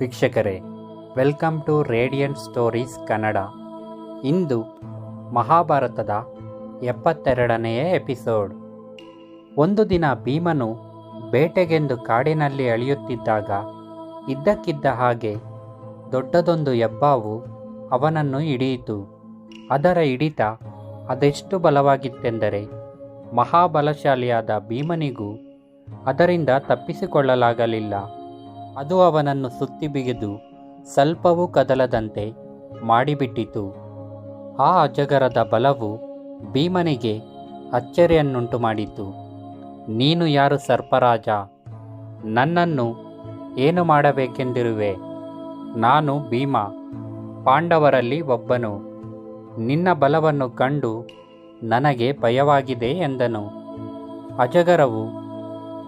ವೀಕ್ಷಕರೇ, welcome to radiant stories Kannada. ಇಂದು ಮಹಾಭಾರತದ ಎಪ್ಪತ್ತೆರಡನೆಯ ಎಪಿಸೋಡ್. ಒಂದು ದಿನ ಭೀಮನು ಬೇಟೆಗೆಂದು ಕಾಡಿನಲ್ಲಿ ಅಳೆಯುತ್ತಿದ್ದಾಗ ಇದ್ದಕ್ಕಿದ್ದ ಹಾಗೆ ದೊಡ್ಡದೊಂದು ಹೆಬ್ಬಾವು ಅವನನ್ನು ಹಿಡಿಯಿತು. ಅದರ ಹಿಡಿತ ಅದೆಷ್ಟು ಬಲವಾಗಿತ್ತೆಂದರೆ ಮಹಾಬಲಶಾಲಿಯಾದ ಭೀಮನಿಗೂ ಅದರಿಂದ ತಪ್ಪಿಸಿಕೊಳ್ಳಲಾಗಲಿಲ್ಲ. ಅದು ಅವನನ್ನು ಸುತ್ತಿ ಬಿಗಿದು ಸ್ವಲ್ಪವೂ ಕದಲದಂತೆ ಮಾಡಿಬಿಟ್ಟಿತು. ಆ ಅಜಗರದ ಬಲವು ಭೀಮನಿಗೆ ಅಚ್ಚರಿಯನ್ನುಂಟು ಮಾಡಿತು. ನೀನು ಯಾರು ಸರ್ಪರಾಜ? ನನ್ನನ್ನು ಏನು ಮಾಡಬೇಕೆಂದಿರುವೆ? ನಾನು ಭೀಮ, ಪಾಂಡವರಲ್ಲಿ ಒಬ್ಬನು. ನಿನ್ನ ಬಲವನ್ನು ಕಂಡು ನನಗೆ ಭಯವಾಗಿದೆ ಎಂದನು. ಅಜಗರವು,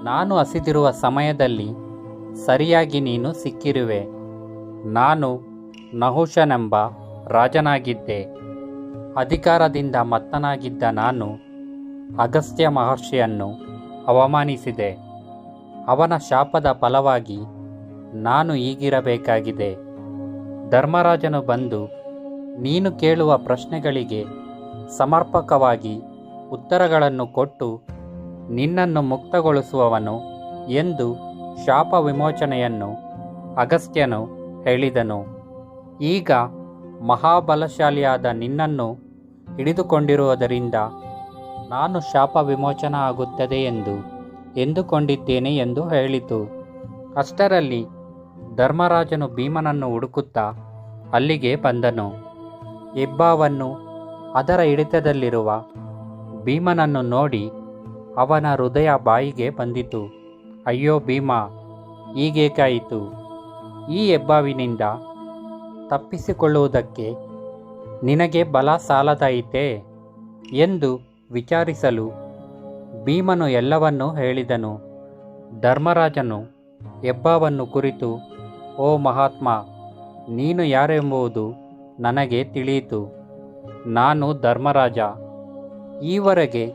ನಾನು ಹಸಿದಿರುವ ಸಮಯದಲ್ಲಿ ಸರಿಯಾಗಿ ನೀನು ಸಿಕ್ಕಿರುವೆ. ನಾನು ನಹುಷನೆಂಬ ರಾಜನಾಗಿದ್ದೆ. ಅಧಿಕಾರದಿಂದ ಮತ್ತನಾಗಿದ್ದ ನಾನು ಅಗಸ್ತ್ಯ ಮಹರ್ಷಿಯನ್ನು ಅವಮಾನಿಸಿದೆ. ಅವನ ಶಾಪದ ಫಲವಾಗಿ ನಾನು ಈಗಿರಬೇಕಾಗಿದೆ. ಧರ್ಮರಾಜನು ಬಂದು ನೀನು ಕೇಳುವ ಪ್ರಶ್ನೆಗಳಿಗೆ ಸಮರ್ಪಕವಾಗಿ ಉತ್ತರಗಳನ್ನು ಕೊಟ್ಟು ನಿನ್ನನ್ನು ಮುಕ್ತಗೊಳಿಸುವವನು ಎಂದು ಶಾಪ ವಿಮೋಚನೆಯನ್ನು ಅಗಸ್ತ್ಯನು ಹೇಳಿದನು. ಈಗ ಮಹಾಬಲಶಾಲಿಯಾದ ನಿನ್ನನ್ನು ಹಿಡಿದುಕೊಂಡಿರುವುದರಿಂದ ನಾನು ಶಾಪ ವಿಮೋಚನ ಆಗುತ್ತದೆ ಎಂದು ಎಂದುಕೊಂಡಿದ್ದೇನೆ ಎಂದು ಹೇಳಿತು. ಅಷ್ಟರಲ್ಲಿ ಧರ್ಮರಾಜನು ಭೀಮನನ್ನು ಹುಡುಕುತ್ತಾ ಅಲ್ಲಿಗೆ ಬಂದನು. ಹೆಬ್ಬಾವನ್ನು ಅದರ ಹಿಡಿತದಲ್ಲಿರುವ ಭೀಮನನ್ನು ನೋಡಿ ಅವನ ಹೃದಯ ಬಾಯಿಗೆ ಬಂದಿತು. ಅಯ್ಯೋ ಭೀಮ ಹೀಗೇಕಾಯಿತು ಈ ಹೆಬ್ಬಾವಿನಿಂದ ತಪ್ಪಿಸಿಕೊಳ್ಳುವುದಕ್ಕೆ ನಿನಗೆ ಬಲ ಸಾಲದಾಯಿತೆ? ಎಂದು ವಿಚಾರಿಸಲು ಭೀಮನು ಎಲ್ಲವನ್ನೂ ಹೇಳಿದನು. ಧರ್ಮರಾಜನು ಹೆಬ್ಬಾವನ್ನು ಕುರಿತು, ಓ ಮಹಾತ್ಮ, ನೀನು ಯಾರೆಂಬುದು ನನಗೆ ತಿಳಿಯಿತು. ನಾನು ಧರ್ಮರಾಜ. ಈವರೆಗೆ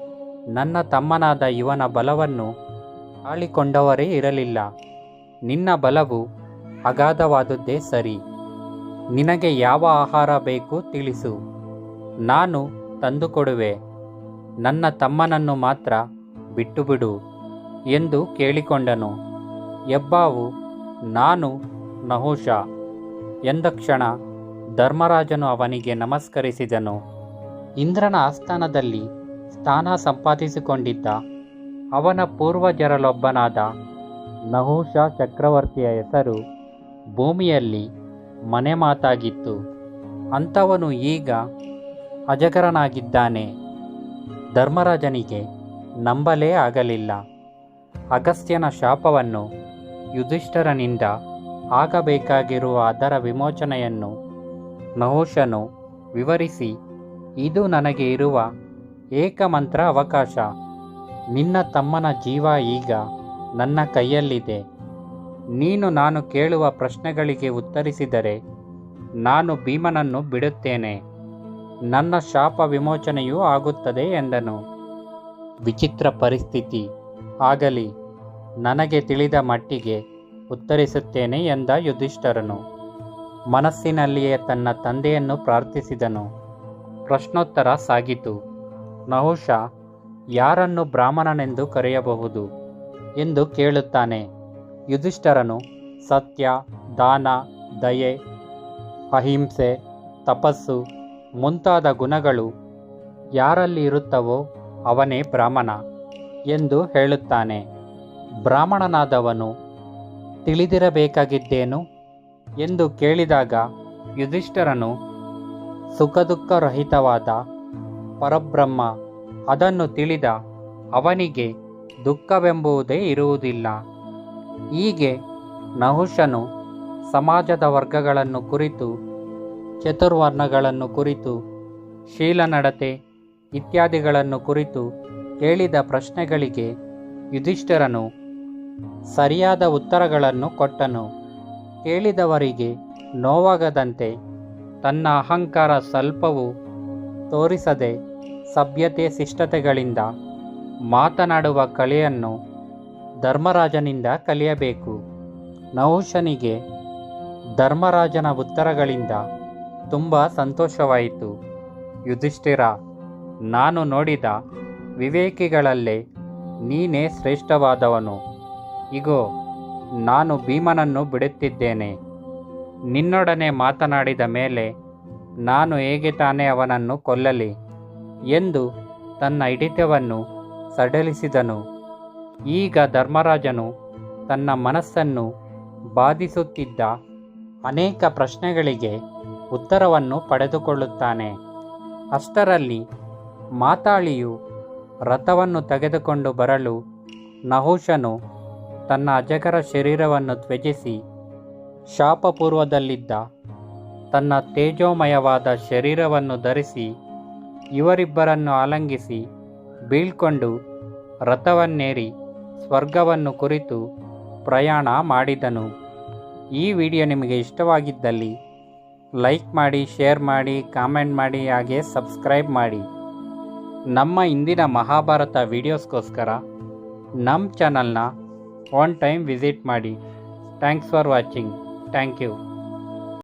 ನನ್ನ ತಮ್ಮನಾದ ಇವನ ಬಲವನ್ನು ಆಳಿಕೊಂಡವರೇ ಇರಲಿಲ್ಲ. ನಿನ್ನ ಬಲವು ಅಗಾಧವಾದದ್ದೇ ಸರಿ. ನಿನಗೆ ಯಾವ ಆಹಾರ ಬೇಕು ತಿಳಿಸು. ನಾನು ತಂದುಕೊಡುವೆ. ನನ್ನ ತಮ್ಮನನ್ನು ಮಾತ್ರ ಬಿಟ್ಟುಬಿಡು ಎಂದು ಕೇಳಿಕೊಂಡನು. ಎಬ್ಬಾವು, ನಾನು ನಹುಷ ಎಂದ ಕ್ಷಣ ಧರ್ಮರಾಜನು ಅವನಿಗೆ ನಮಸ್ಕರಿಸಿದನು. ಇಂದ್ರನ ಆಸ್ಥಾನದಲ್ಲಿ ಸ್ಥಾನ ಸಂಪಾದಿಸಿಕೊಂಡಿದ್ದ ಅವನ ಪೂರ್ವಜರಲ್ಲೊಬ್ಬನಾದ ನಹುಷ ಚಕ್ರವರ್ತಿಯ ಹೆಸರು ಭೂಮಿಯಲ್ಲಿ ಮನೆ ಮಾತಾಗಿತ್ತು. ಅಂಥವನು ಈಗ ಅಜಗರನಾಗಿದ್ದಾನೆ. ಧರ್ಮರಾಜನಿಗೆ ನಂಬಲೇ ಆಗಲಿಲ್ಲ. ಅಗಸ್ತ್ಯನ ಶಾಪವನ್ನು ಯುಧಿಷ್ಠರನಿಂದ ಆಗಬೇಕಾಗಿರುವ ಅದರ ವಿಮೋಚನೆಯನ್ನು ನಹುಷನು ವಿವರಿಸಿ, ಇದು ನನಗೆ ಇರುವ ಏಕಮಂತ್ರ ಅವಕಾಶ. ನಿನ್ನ ತಮ್ಮನ ಜೀವ ಈಗ ನನ್ನ ಕೈಯಲ್ಲಿದೆ. ನೀನು ನಾನು ಕೇಳುವ ಪ್ರಶ್ನೆಗಳಿಗೆ ಉತ್ತರಿಸಿದರೆ ನಾನು ಭೀಮನನ್ನು ಬಿಡುತ್ತೇನೆ. ನನ್ನ ಶಾಪ ವಿಮೋಚನೆಯೂ ಆಗುತ್ತದೆ ಎಂದನು. ವಿಚಿತ್ರ ಪರಿಸ್ಥಿತಿ. ಆಗಲಿ, ನನಗೆ ತಿಳಿದ ಮಟ್ಟಿಗೆ ಉತ್ತರಿಸುತ್ತೇನೆ ಎಂದ ಯುಧಿಷ್ಠರನು. ಮನಸ್ಸಿನಲ್ಲಿಯೇ ತನ್ನ ತಂದೆಯನ್ನು ಪ್ರಾರ್ಥಿಸಿದನು. ಪ್ರಶ್ನೋತ್ತರ ಸಾಗಿತು. ನಹುಷ ಯಾರನ್ನು ಬ್ರಾಹ್ಮಣನೆಂದು ಕರೆಯಬಹುದು ಎಂದು ಕೇಳುತ್ತಾನೆ. ಯುಧಿಷ್ಠರನು ಸತ್ಯ, ದಾನ, ದಯೆ, ಅಹಿಂಸೆ, ತಪಸ್ಸು ಮುಂತಾದ ಗುಣಗಳು ಯಾರಲ್ಲಿ ಇರುತ್ತವೋ ಅವನೇ ಬ್ರಾಹ್ಮಣ ಎಂದು ಹೇಳುತ್ತಾನೆ. ಬ್ರಾಹ್ಮಣನಾದವನು ತಿಳಿದಿರಬೇಕಾಗಿದ್ದೇನು ಎಂದು ಕೇಳಿದಾಗ ಯುಧಿಷ್ಠರನು ಸುಖದುಃಖರಹಿತವಾದ ಪರಬ್ರಹ್ಮ ಅದನ್ನು ತಿಳಿದ ಅವನಿಗೆ ದುಃಖವೆಂಬುದೇ ಇರುವುದಿಲ್ಲ. ಹೀಗೆ ನಹುಷನು ಸಮಾಜದ ವರ್ಗಗಳನ್ನು ಕುರಿತು, ಚತುರ್ವರ್ಣಗಳನ್ನು ಕುರಿತು, ಶೀಲನಡತೆ ಇತ್ಯಾದಿಗಳನ್ನು ಕುರಿತು ಕೇಳಿದ ಪ್ರಶ್ನೆಗಳಿಗೆ ಯುಧಿಷ್ಠರನು ಸರಿಯಾದ ಉತ್ತರಗಳನ್ನು ಕೊಟ್ಟನು. ಕೇಳಿದವರಿಗೆ ನೋವಾಗದಂತೆ ತನ್ನ ಅಹಂಕಾರ ಸ್ವಲ್ಪವೂ ತೋರಿಸದೆ ಸಭ್ಯತೆ ಶಿಷ್ಟತೆಗಳಿಂದ ಮಾತನಾಡುವ ಕಲೆಯನ್ನು ಧರ್ಮರಾಜನಿಂದ ಕಲಿಯಬೇಕು. ನಹುಶನಿಗೆ ಧರ್ಮರಾಜನ ಉತ್ತರಗಳಿಂದ ತುಂಬ ಸಂತೋಷವಾಯಿತು. ಯುಧಿಷ್ಠಿರ, ನಾನು ನೋಡಿದ ವಿವೇಕಿಗಳಲ್ಲೇ ನೀನೇ ಶ್ರೇಷ್ಠವಾದವನು. ಇಗೋ, ನಾನು ಭೀಮನನ್ನು ಬಿಡುತ್ತಿದ್ದೇನೆ. ನಿನ್ನೊಡನೆ ಮಾತನಾಡಿದ ಮೇಲೆ ನಾನು ಹೇಗೆ ತಾನೇ ಅವನನ್ನು ಕೊಲ್ಲಲಿ? ಎಂದು ತನ್ನ ಹಿಡಿತವನ್ನು ಸಡಲಿಸಿದನು. ಈಗ ಧರ್ಮರಾಜನು ತನ್ನ ಮನಸ್ಸನ್ನು ಬಾಧಿಸುತ್ತಿದ್ದ ಅನೇಕ ಪ್ರಶ್ನೆಗಳಿಗೆ ಉತ್ತರವನ್ನು ಪಡೆದುಕೊಳ್ಳುತ್ತಾನೆ. ಅಷ್ಟರಲ್ಲಿ ಮಾತಾಳಿಯು ರಥವನ್ನು ತೆಗೆದುಕೊಂಡು ಬರಲು ನಹುಷನು ತನ್ನ ಅಜಗರ ಶರೀರವನ್ನು ತ್ಯಜಿಸಿ ಶಾಪಪೂರ್ವದಲ್ಲಿದ್ದ ತನ್ನ ತೇಜೋಮಯವಾದ ಶರೀರವನ್ನು ಧರಿಸಿ ಇವರಿಬ್ಬರನ್ನು ಆಲಂಗಿಸಿ ಬೀಳ್ಕೊಂಡು ರಥವನ್ನೇರಿ ಸ್ವರ್ಗವನ್ನು ಕುರಿತು ಪ್ರಯಾಣ ಮಾಡಿದನು. ಈ ವಿಡಿಯೋ ನಿಮಗೆ ಇಷ್ಟವಾಗಿದ್ದಲ್ಲಿ ಲೈಕ್ ಮಾಡಿ, ಶೇರ್ ಮಾಡಿ, ಕಾಮೆಂಟ್ ಮಾಡಿ, ಹಾಗೆ ಸಬ್ಸ್ಕ್ರೈಬ್ ಮಾಡಿ. ನಮ್ಮ ಇಂದಿನ ಮಹಾಭಾರತ ವೀಡಿಯೋಸ್ಗೋಸ್ಕರ ನಮ್ಮ ಚಾನಲ್ನ ಒನ್ ಟೈಮ್ ವಿಸಿಟ್ ಮಾಡಿ. Thanks for watching. Thank you.